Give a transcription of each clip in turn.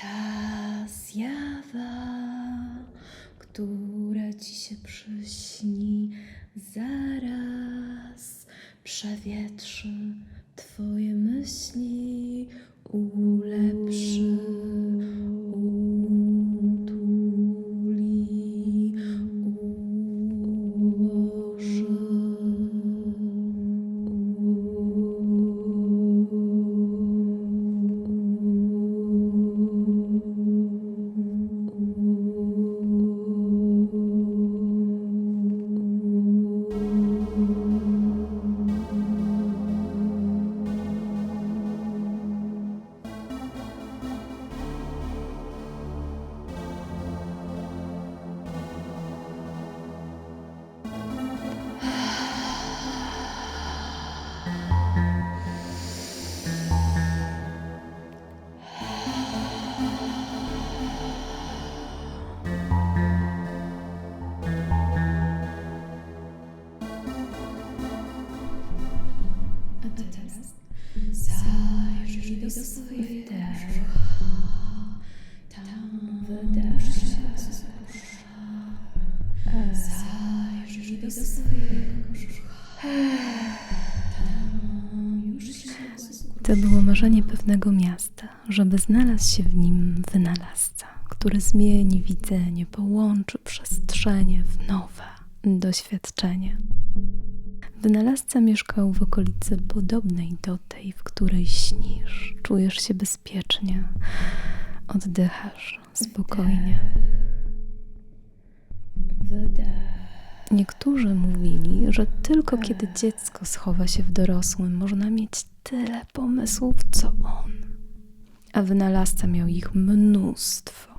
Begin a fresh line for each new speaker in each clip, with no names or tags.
Ta zjawa, która ci się przyśni, zaraz przewietrzy
To było marzenie pewnego miasta, żeby znalazł się w nim wynalazca, który zmieni widzenie, połączy przestrzenie w nowe doświadczenie. Wynalazca mieszkał w okolicy podobnej do tej, w której śnisz, czujesz się bezpiecznie, oddychasz spokojnie.
Wydech
Niektórzy mówili, że tylko kiedy dziecko schowa się w dorosłym, można mieć tyle pomysłów, co on. A wynalazca miał ich mnóstwo.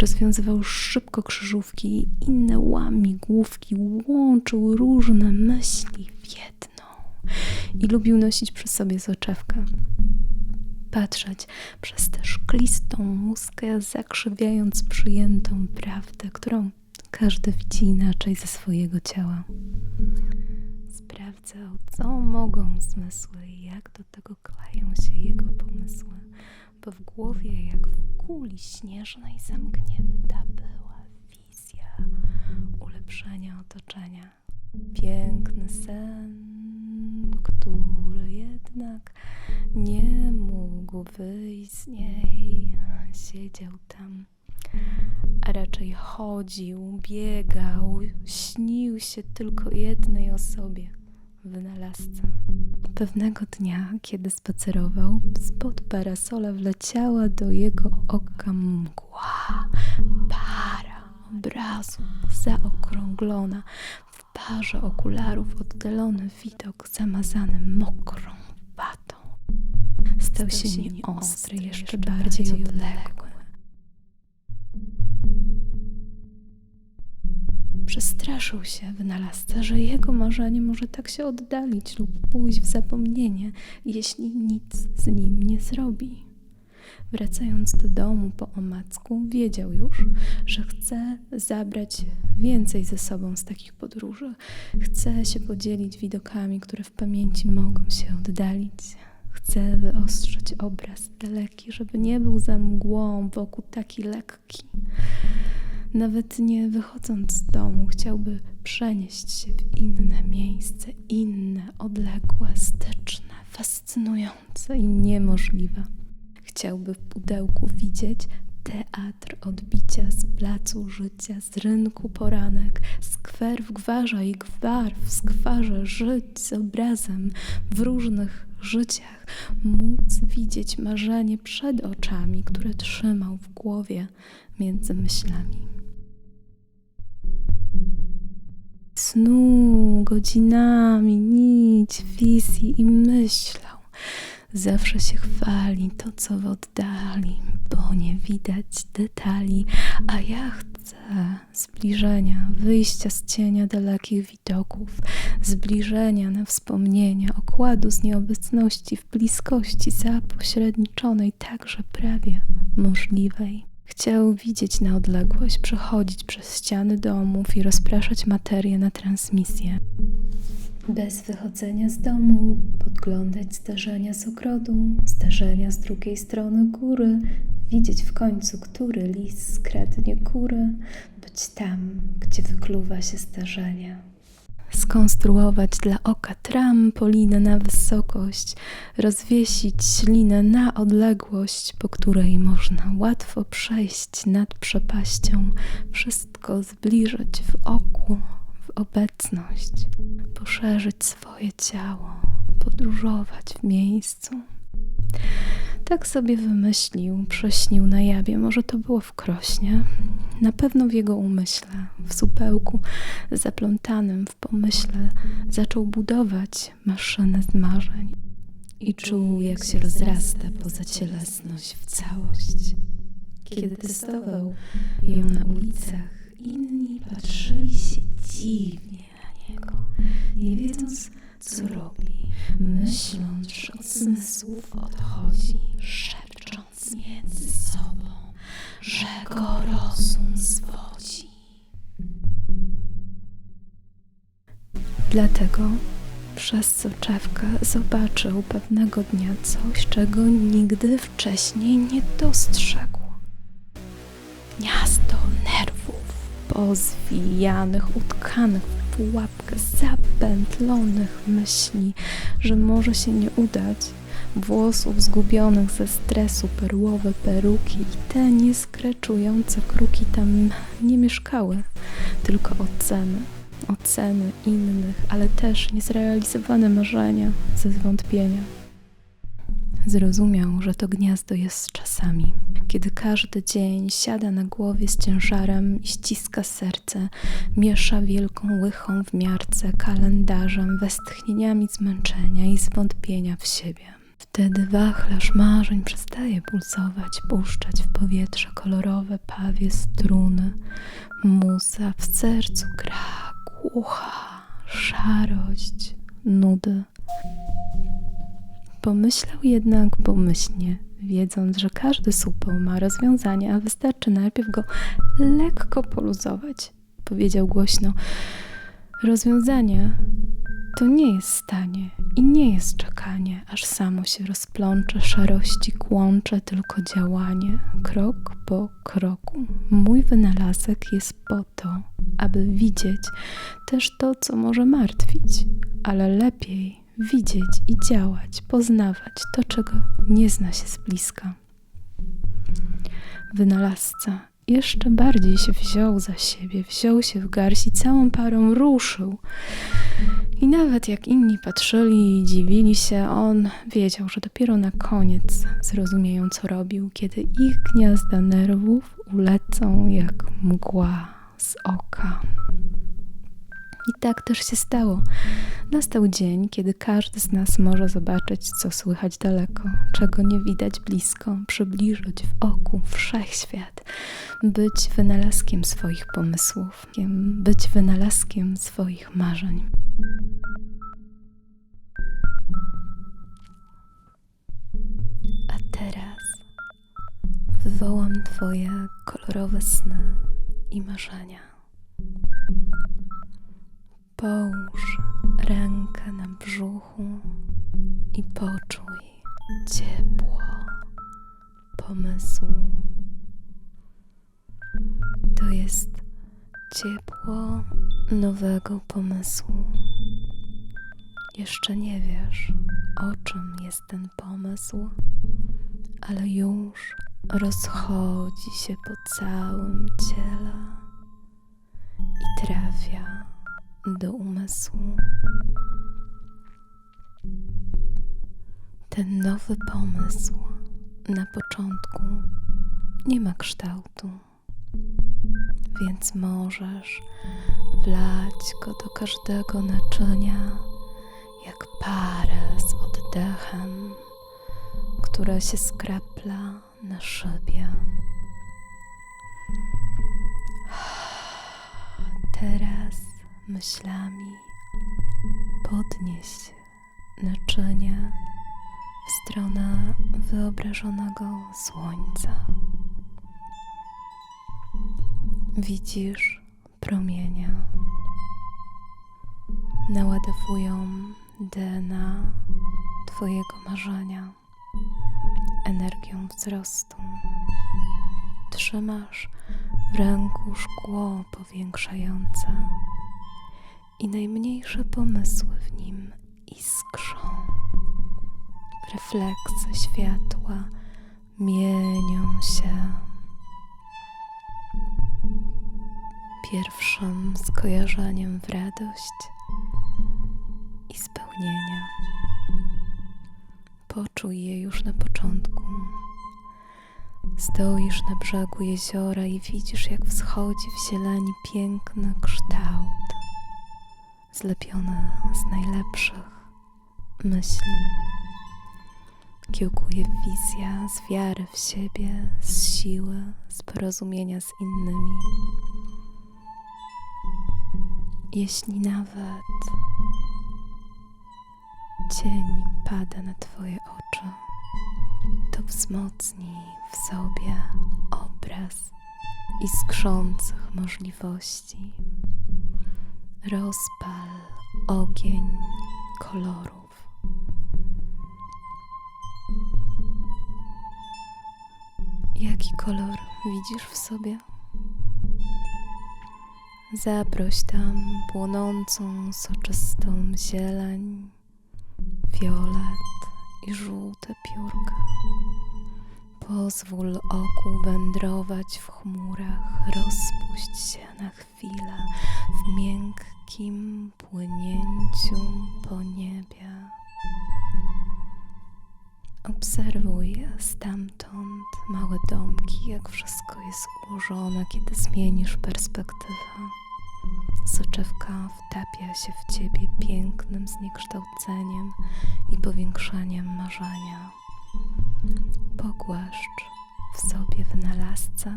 Rozwiązywał szybko krzyżówki i inne łamigłówki, łączył różne myśli w jedną i lubił nosić przy sobie soczewkę. Patrzeć przez tę szklistą muskę, zakrzywiając przyjętą prawdę, którą każdy widzi inaczej ze swojego ciała. Sprawdzał, co mogą zmysły i jak do tego kleją się jego pomysły, bo w głowie, jak w kuli śnieżnej, zamknięta była wizja ulepszenia otoczenia. Piękny sen, który jednak nie mógł wyjść z niej. Siedział tam a raczej chodził, biegał, śnił się tylko jednej osobie wynalazca. Pewnego dnia, kiedy spacerował, spod parasola wleciała do jego oka mgła, para obrazu zaokrąglona, w parze okularów oddalony widok zamazany mokrą watą. Stał się nieostry, jeszcze bardziej odległy. Przestraszył się wynalazca, że jego marzenie może tak się oddalić lub pójść w zapomnienie, jeśli nic z nim nie zrobi. Wracając do domu po omacku, wiedział już, że chce zabrać więcej ze sobą z takich podróży. Chce się podzielić widokami, które w pamięci mogą się oddalić. Chce wyostrzyć obraz daleki, żeby nie był za mgłą wokół taki lekki. Nawet nie wychodząc z domu, chciałby przenieść się w inne miejsce, inne, odległe, styczne, fascynujące i niemożliwe. Chciałby w pudełku widzieć teatr odbicia z placu życia, z rynku poranek, skwer w gwarze i gwar w skwarze, żyć z obrazem w różnych życiach, móc widzieć marzenie przed oczami, które trzymał w głowie między myślami. Snu godzinami, nić wizji i myślał. Zawsze się chwali to, co w oddali, bo nie widać detali, a ja chcę zbliżenia, wyjścia z cienia dalekich widoków, zbliżenia na wspomnienia, okładu z nieobecności w bliskości zapośredniczonej, także prawie możliwej. Chciał widzieć na odległość, przechodzić przez ściany domów i rozpraszać materię na transmisję. Bez wychodzenia z domu, podglądać zdarzenia z ogrodu, zdarzenia z drugiej strony góry, widzieć w końcu, który lis skradnie kury, być tam, gdzie wykluwa się starzenie. Skonstruować dla oka trampolinę na wysokość, rozwiesić ślinę na odległość, po której można łatwo przejść nad przepaścią, wszystko zbliżyć w oku, w obecność, poszerzyć swoje ciało, podróżować w miejscu. Tak sobie wymyślił, prześnił na jawie. Może to było w krośnie. Na pewno w jego umyśle, w supełku zaplątanym w pomyśle, zaczął budować maszynę z marzeń. I czuł, jak się rozrasta poza cielesność w całość. Kiedy testował ją na ulicach, inni patrzyli się dziwnie na niego, nie wiedząc, co robi, myśląc, że od zmysłów odchodzi, szepcząc między sobą, że go rozum zwodzi. Dlatego przez soczewkę zobaczył pewnego dnia coś, czego nigdy wcześniej nie dostrzegł. Gniazdo nerwów pozwijanych, utkanych pułapkę zapętlonych myśli, że może się nie udać, włosów zgubionych ze stresu perłowe peruki i te nieskreczujące kruki tam nie mieszkały, tylko oceny, oceny innych, ale też niezrealizowane marzenia ze zwątpienia. Zrozumiał, że to gniazdo jest czasami, kiedy każdy dzień siada na głowie z ciężarem i ściska serce, miesza wielką łychą w miarce, kalendarzem, westchnieniami zmęczenia i zwątpienia w siebie. Wtedy wachlarz marzeń przestaje pulsować, puszczać w powietrze kolorowe pawie struny. Muza w sercu gra głucha, szarość, nudy. Pomyślał jednak pomyślnie, wiedząc, że każdy supeł ma rozwiązanie, a wystarczy najpierw go lekko poluzować. Powiedział głośno: Rozwiązanie to nie jest stanie i nie jest czekanie, aż samo się rozplącze, szarości kłącze, tylko działanie, krok po kroku. Mój wynalazek jest po to, aby widzieć też to, co może martwić, ale lepiej widzieć i działać, poznawać to, czego nie zna się z bliska. Wynalazca jeszcze bardziej się wziął za siebie, wziął się w garść i całą parą ruszył. I nawet jak inni patrzyli i dziwili się, on wiedział, że dopiero na koniec zrozumieją, co robił, kiedy ich gniazda nerwów ulecą jak mgła z oka. I tak też się stało. Nastał dzień, kiedy każdy z nas może zobaczyć, co słychać daleko, czego nie widać blisko, przybliżyć w oku wszechświat, być wynalazkiem swoich pomysłów, być wynalazkiem swoich marzeń. A teraz wywołam Twoje kolorowe sny i marzenia. Połóż rękę na brzuchu i poczuj ciepło pomysłu. To jest ciepło nowego pomysłu. Jeszcze nie wiesz, o czym jest ten pomysł, ale już rozchodzi się po całym ciele i trafia do umysłu. Ten nowy pomysł na początku nie ma kształtu, więc możesz wlać go do każdego naczynia jak parę z oddechem, która się skrapla na szybie. Teraz myślami podnieś naczynie w stronę wyobrażonego słońca. Widzisz promienie. Naładowują DNA Twojego marzenia energią wzrostu. trzymasz w ręku szkło powiększające i najmniejsze pomysły w nim iskrzą. Refleksy światła mienią się. Pierwszym skojarzeniem w radość i spełnienia. Poczuj je już na początku. Stoisz na brzegu jeziora i widzisz, jak wschodzi w zieleni piękny kształt, zlepiony z najlepszych myśli. Kiełkuje wizja z wiary w siebie, z siły, z porozumienia z innymi. Jeśli nawet cień pada na Twoje oczy, to wzmocnij w sobie obraz iskrzących możliwości. Rozpal ogień kolorów. Jaki kolor widzisz w sobie? Zaproś tam płonącą, soczystą zieleń, fiolet i żółte piórka. Pozwól oku wędrować w chmurach, rozpuść się na chwilę w miękkim płynięciu po niebie. Obserwuj stamtąd małe domki, jak wszystko jest ułożone, kiedy zmienisz perspektywę. Soczewka wtapia się w ciebie pięknym zniekształceniem i powiększaniem marzenia. Pogłaszcz w sobie wynalazca,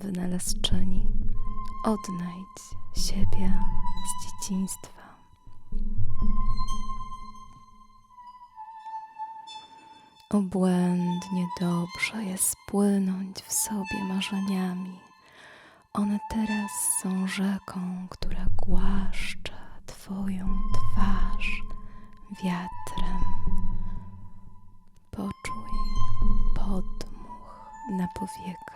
wynalazczyni. Odnajdź siebie z dzieciństwa. Obłędnie dobrze jest spłynąć w sobie marzeniami. One teraz są rzeką, która głaszcze Twoją twarz wiatrem. Poczuj podmuch na powiekach.